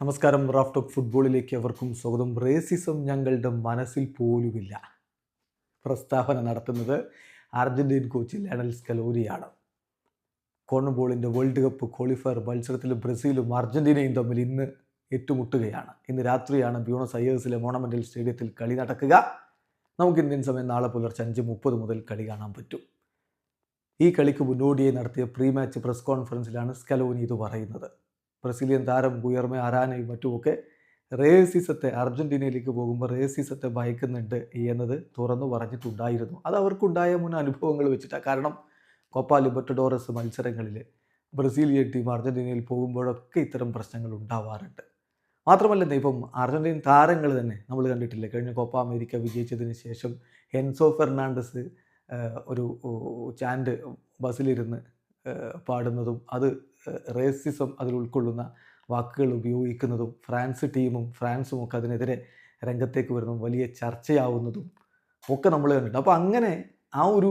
നമസ്കാരം Raf talk ഫുട്ബോളിലേക്ക് അവർക്കും സ്വാഗതം. റേസിസം ഞങ്ങളുടെ മനസ്സിൽ പോലുമില്ല. പ്രസ്താവന നടത്തുന്നത് അർജന്റീൻ കോച്ച് ലയണൽ സ്കലോരിയാണ്. കോൺബോളിന്റെ വേൾഡ് കപ്പ് ക്വാളിഫയർ മത്സരത്തിൽ ബ്രസീലും അർജന്റീനയും തമ്മിൽ ഇന്ന് ഏറ്റുമുട്ടുകയാണ്. ഇന്ന് രാത്രിയാണ് ബ്യൂണസ് അയേഴ്സിലെ മോണമെന്റൽ സ്റ്റേഡിയത്തിൽ കളി നടക്കുക. നമുക്ക് ഇന്ത്യൻ സമയം നാളെ പുലർച്ചെ അഞ്ച് മുപ്പത് മുതൽ കളി കാണാൻ പറ്റും. ഈ കളിക്ക് മുന്നോടിയായി നടത്തിയ പ്രീ മാച്ച് പ്രസ് കോൺഫറൻസിലാണ് സ്കലോനി ഇത് പറയുന്നത്. ബ്രസീലിയൻ താരം ഗുയർമ അരാനയും മറ്റുമൊക്കെ റേസിസത്തെ അർജന്റീനയിലേക്ക് പോകുമ്പോൾ റേസിസത്തെ ഭയക്കുന്നുണ്ട് എന്നത് തുറന്നു പറഞ്ഞിട്ടുണ്ടായിരുന്നു. അത് അവർക്കുണ്ടായ മുൻ അനുഭവങ്ങൾ വെച്ചിട്ടാണ് കാരണം കോപ്പ ലിബർട്ടഡോറസ് മത്സരങ്ങളിൽ ബ്രസീലിയൻ ടീം അർജന്റീനയിൽ പോകുമ്പോഴൊക്കെ ഇത്തരം പ്രശ്നങ്ങൾ ഉണ്ടാവാറുണ്ട്. മാത്രമല്ല ഇപ്പം അർജന്റീൻ താരങ്ങൾ തന്നെ നമ്മൾ കണ്ടിട്ടില്ല? കഴിഞ്ഞ കോപ്പ അമേരിക്ക വിജയിച്ചതിന് ശേഷം ഹെൻസോ ഫെർണാണ്ടസ് ഒരു ചാൻഡ് ബസ്സിലിരുന്ന് പാടുന്നതും അത് റേസിസം അതിൽ ഉൾക്കൊള്ളുന്ന വാക്കുകൾ ഉപയോഗിക്കുന്നതും ഫ്രാൻസ് ടീമും ഫ്രാൻസും ഒക്കെ അതിനെതിരെ രംഗത്തേക്ക് വരുന്നതും വലിയ ചർച്ചയാവുന്നതും ഒക്കെ നമ്മൾ കണ്ടിട്ടുണ്ട്. അപ്പോൾ അങ്ങനെ ആ ഒരു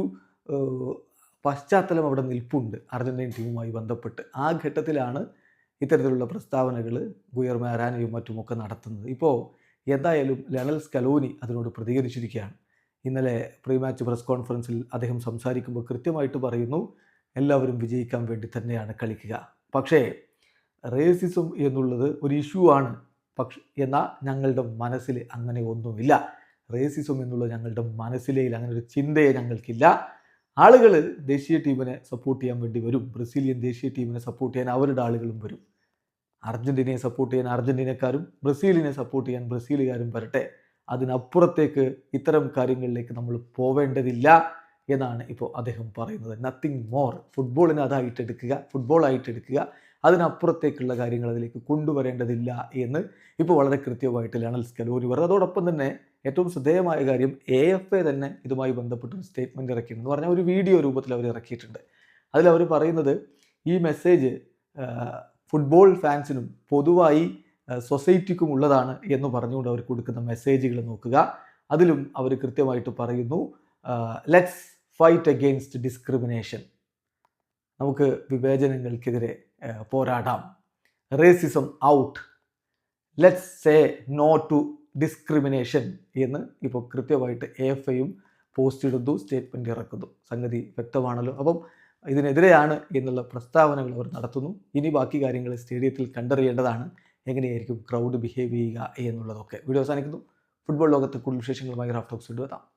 പശ്ചാത്തലം അവിടെ നിൽപ്പുണ്ട് അർജന്റീൻ ടീമുമായി ബന്ധപ്പെട്ട്. ആ ഘട്ടത്തിലാണ് ഇത്തരത്തിലുള്ള പ്രസ്താവനകൾ ഗുയർമ അരാനയും മറ്റുമൊക്കെ നടത്തുന്നത്. ഇപ്പോൾ എന്തായാലും ലണൽ സ്കലോനി അതിനോട് പ്രതികരിച്ചിരിക്കുകയാണ്. ഇന്നലെ പ്രീ മാച്ച് പ്രസ് കോൺഫറൻസിൽ അദ്ദേഹം സംസാരിക്കുമ്പോൾ കൃത്യമായിട്ട് പറയുന്നു എല്ലാവരും വിജയിക്കാൻ വേണ്ടി തന്നെയാണ് കളിക്കുക. പക്ഷേ റേസിസം എന്നുള്ളത് ഒരു ഇഷ്യൂ ആണ്. പക്ഷെ എന്നാൽ ഞങ്ങളുടെ മനസ്സിൽ അങ്ങനെ ഒന്നുമില്ല. റേസിസം എന്നുള്ളത് ഞങ്ങളുടെ മനസ്സിലേ അങ്ങനെ ഒരു ചിന്തയെ ഞങ്ങൾക്കില്ല. ആളുകൾ ദേശീയ ടീമിനെ സപ്പോർട്ട് ചെയ്യാൻ വേണ്ടി വരും. ബ്രസീലിയൻ ദേശീയ ടീമിനെ സപ്പോർട്ട് ചെയ്യാൻ അവരുടെ ആളുകളും വരും. അർജന്റീനയെ സപ്പോർട്ട് ചെയ്യാൻ അർജന്റീനക്കാരും ബ്രസീലിനെ സപ്പോർട്ട് ചെയ്യാൻ ബ്രസീലുകാരും വരട്ടെ. അതിനപ്പുറത്തേക്ക് ഇത്തരം കാര്യങ്ങളിലേക്ക് നമ്മൾ പോവേണ്ടതില്ല. എന്നാണ് ഇപ്പോൾ അദ്ദേഹം പറയുന്നത്. നത്തിങ് മോർ ഫുട്ബോളിനെ അതായിട്ട് എടുക്കുക ഫുട്ബോളായിട്ട് എടുക്കുക അതിനപ്പുറത്തേക്കുള്ള കാര്യങ്ങൾ അതിലേക്ക് കൊണ്ടുവരേണ്ടതില്ല എന്ന് ഇപ്പോൾ വളരെ കൃത്യമായിട്ട് ലണൽ സ്കലോരി പറഞ്ഞു. അതോടൊപ്പം തന്നെ ഏറ്റവും ശ്രദ്ധേയമായ കാര്യം എ എഫ് എ തന്നെ ഇതുമായി ബന്ധപ്പെട്ട് ഒരു സ്റ്റേറ്റ്മെന്റ് ഇറക്കിയിട്ടുണ്ട്. എന്ന് പറഞ്ഞാൽ ഒരു വീഡിയോ രൂപത്തിൽ അവർ ഇറക്കിയിട്ടുണ്ട്. അതിൽ അവർ പറയുന്നത് ഈ മെസ്സേജ് ഫുട്ബോൾ ഫാൻസിനും പൊതുവായി സൊസൈറ്റിക്കും ഉള്ളതാണ് എന്ന് പറഞ്ഞുകൊണ്ട് അവർ കൊടുക്കുന്ന മെസ്സേജുകൾ നോക്കുക. അതിലും അവർ കൃത്യമായിട്ട് പറയുന്നു ലെറ്റ്സ് ഫൈറ്റ് അഗെയിൻസ്റ്റ് ഡിസ്ക്രിമിനേഷൻ നമുക്ക് വിവേചനങ്ങൾക്കെതിരെ പോരാടാം. Racism out let's say no to discrimination എന്ന് ഇപ്പോൾ കൃത്യമായിട്ട് എഫ് ഐയും പോസ്റ്റ് ഇടുന്നു സ്റ്റേറ്റ്മെന്റ് ഇറക്കുന്നു. സംഗതി വ്യക്തമാണല്ലോ. അപ്പം ഇതിനെതിരെയാണ് എന്നുള്ള പ്രസ്താവനകൾ അവർ നടത്തുന്നു. ഇനി ബാക്കി കാര്യങ്ങൾ സ്റ്റേഡിയത്തിൽ കണ്ടറിയേണ്ടതാണ്. എങ്ങനെയായിരിക്കും ക്രൗഡ് ബിഹേവ് ചെയ്യുക എന്നുള്ളതൊക്കെ. വീഡിയോ അവസാനിക്കുന്നു. ഫുട്ബോൾ ലോകത്തെ കൂടുതൽ വിശേഷങ്ങളുമായി റാഫ്റ്റോക്സ് കൊണ്ടുവരാം